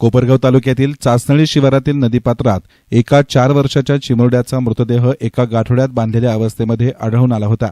कोपरगाव तालुक्यातील चाचणळी शिवारातील नदीपात्रात एका चार वर्षाच्या चिमुरड्याचा मृतदेह एका गाठोड्यात बांधलेल्या अवस्थेमध्ये आढळून आला होता.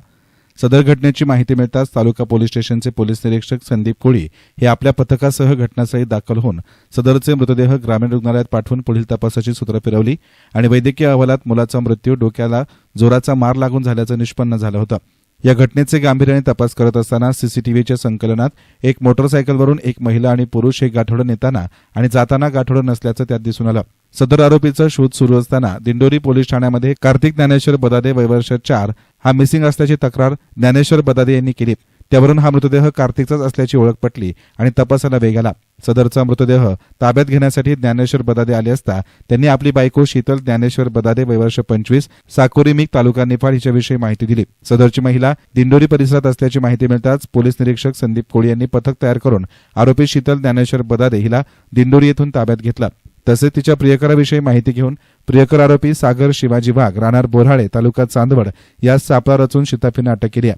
सदर घटनेची माहिती मिळताच तालुका पोलीस स्टेशनचे पोलीस निरीक्षक संदीप कोळी हे आपल्या पथकासह घटनास्थळी दाखल होऊन सदरचे मृतदेह ग्रामीण रुग्णालयात पाठवून पुढील तपासाची सूत्र फिरवली आणि वैद्यकीय अहवालात मुलाचा मृत्यू डोक्याला जोराचा मार लागून झाल्याचं निष्पन्न झालं होतं. या घटनेचे गांभीर्याने तपास करत असताना सीसीटीव्हीच्या संकलनात एक मोटरसायकलवरून एक महिला आणि पुरुष हे गाठोडं नेताना आणि जाताना गाठोडं नसल्याचं त्यात दिसून आलं. सदर आरोपीचा शोध सुरू असताना दिंडोरी पोलीस ठाण्यामध्ये कार्तिक ज्ञानेश्वर बदादे वयवर्ष चार हा मिसिंग असल्याची तक्रार ज्ञानेश्वर बदादे यांनी केली. त्यावरून हा मृतदेह कार्तिकचाच असल्याची ओळख पटली आणि तपासाला वेग आला. सदरचा मृतदेह ताब्यात घेण्यासाठी ज्ञानेश्वर बदादे आले असता त्यांनी आपली बायको शीतल ज्ञानेश्वर बदादे वयवर्ष पंचवीस साकोरी मिक तालुका निफाड हिच्याविषयी माहिती दिली. सदरची महिला दिंडोरी परिसरात असल्याची माहिती मिळताच पोलीस निरीक्षक संदीप कोळी यांनी पथक तयार करून आरोपी शीतल ज्ञानेश्वर बदादे हिला दिंडोरी येथून ताब्यात घेतला. तसेच तिच्या प्रियकराविषयी माहिती घेऊन प्रियकर आरोपी सागर शिवाजी वाघ राहणार बोराळे तालुका चांदवड यास सापळा रचून शिताफीनं अटक केली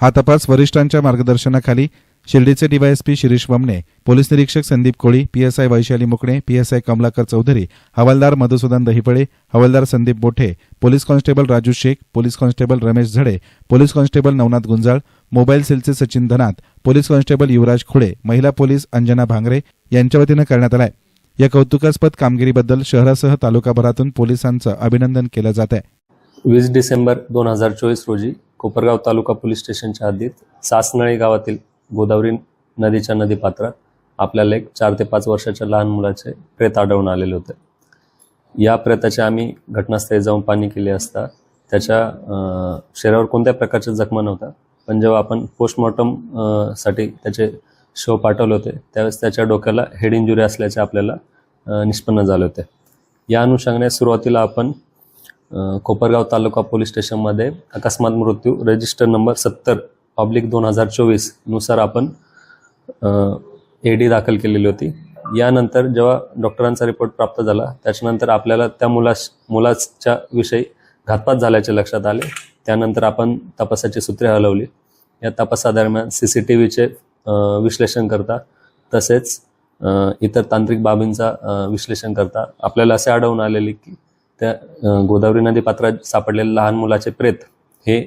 हा तपास वरिष्ठांच्या मार्गदर्शनाखाली शिर्डीचे डीवायएसपी शिरीष वमने पोलीस निरीक्षक संदीप कोळी पीएसआय वैशाली मुकणे पीएसआय कमलाकर चौधरी हवालदार मधुसूदन दहिपळे हवालदार Sandeep Bothe police constable Raju Shaikh police constable Ramesh Zade police constable Navnath Gunjal mobile सेलचे सचिन धनात पोलीस कॉन्स्टेबल युवराज खुडे महिला पोलीस अंजना भांगरे यांच्या वतीनं करण्यात आलाय. या कौतुकास्पद कामगिरीबद्दल शहरासह तालुकाभरातून पोलिसांचं अभिनंदन केलं जात आहे वीस डिसेंबर दोन हजार चोवीस रोजी कोपरगाव तालुका पोलीस स्टेशनच्या हद्दीत सासनळी गावातील गोदावरी नदीच्या नदीपात्रात आपल्याला एक चार ते पाच वर्षाच्या लहान मुलाचे प्रेत आढळून आलेले होते. या प्रेताचे आम्ही घटनास्थळी जाऊन पाणी केले असता त्याच्या शरीरावर कोणत्या प्रकारच्या जखमा नव्हत्या पण जेव्हा आपण पोस्टमॉर्टमसाठी त्याचे शव पाठवले होते त्यावेळेस त्याच्या डोक्याला हेड इंजुरी असल्याचे आपल्याला निष्पन्न झाले होते. या अनुषंगाने सुरुवातीला आपण कोपरगाव तालुका पोलीस स्टेशनमध्ये अकस्मात मृत्यू रजिस्टर नंबर सत्तर पब्लिक दोन हजार चोवीसनुसार आपण ए डी दाखल केलेली होती. यानंतर जेव्हा डॉक्टरांचा रिपोर्ट प्राप्त झाला त्याच्यानंतर आपल्याला त्या मुलास मुलाच्या विषयी घातपात झाल्याचे लक्षात आले. त्यानंतर आपण तपासाची सूत्रे हलवली. या तपासादरम्यान सी सी टी व्हीचे विश्लेषण करता तसेच इतर तांत्रिक बाबींचा विश्लेषण करता. आपल्याला असे आढळून आलेले की त्या गोदावरी नदी पात्रात सापडलेले लहान मुलाचे प्रेत हे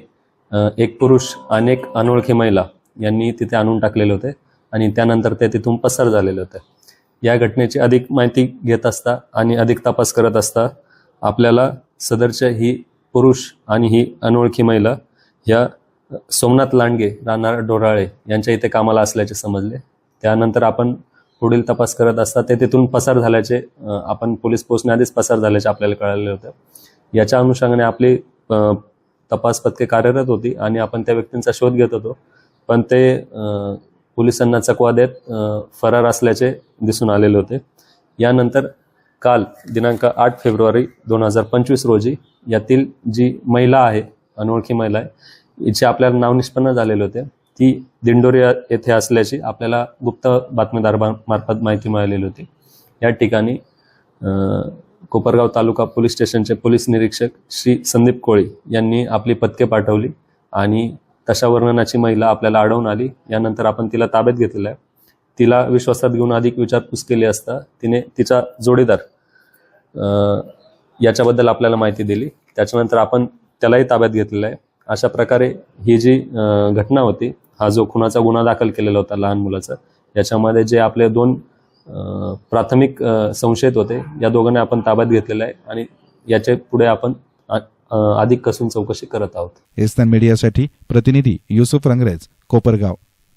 एक पुरुष अनेक अनोळखी महिला यांनी तिथे आणून टाकलेले होते आणि त्यानंतर ते तिथून पसार झालेले होते. या घटनेची अधिक माहिती घेत असता आणि अधिक तपास करत असता आपल्याला सदरच्या ही पुरुष आणि ही अनोळखी महिला या सोमनाथ लांडगे राहणार डोराळे यांच्या इथे कामाला असल्याचे समजले. त्यानंतर आपण पुढील तपास करत असता ते तिथून पसार झाल्याचे आपण पोलीस पोहोचण्याआधीच पसार झाल्याचे आपल्याला कळाले होते. याच्या अनुषंगाने आपली तपास पथके कार्यरत होती आणि आपण त्या व्यक्तींचा शोध घेत होतो. पण ते पोलिसांना चकवा देत फरार असल्याचे दिसून आलेले होते. यानंतर काल दिनांक आठ फेब्रुवारी दोन हजार पंचवीस रोजी यातील जी महिला आहे अनोळखी महिला आहे हिचे आपल्याला नाव निष्पन्न झालेले होते. ती दिंडोरी येथे असल्याची आपल्याला गुप्त बातमीदार मार्फत माहिती मिळालेली होती. या ठिकाणी कोपरगाव तालुका पोलीस स्टेशनचे पोलीस निरीक्षक श्री संदीप कोळी यांनी आपली पथके पाठवली आणि तशा वर्णनाची महिला आपल्याला आढळून आली. यानंतर आपण तिला ताब्यात घेतलेलं आहे. तिला विश्वासात घेऊन अधिक विचारपूस केली असता तिने तिचा जोडीदार याच्याबद्दल आपल्याला माहिती दिली. त्याच्यानंतर आपण त्यालाही ताब्यात घेतलेलं आहे. अशा प्रकारे ही जी घटना होती हा जो खुनाचा गुन्हा दाखल केलेला होता लहान मुलाचा याच्यामध्ये जे आपले दोन प्राथमिक संशयित होते. या दोघांना आपण ताब्यात घेतलेलं आहे आणि याचे पुढे आपण अधिक कसून चौकशी करत आहोत. एस्तान मीडियासाठी प्रतिनिधी युसुफ रंगरेज कोपरगाव.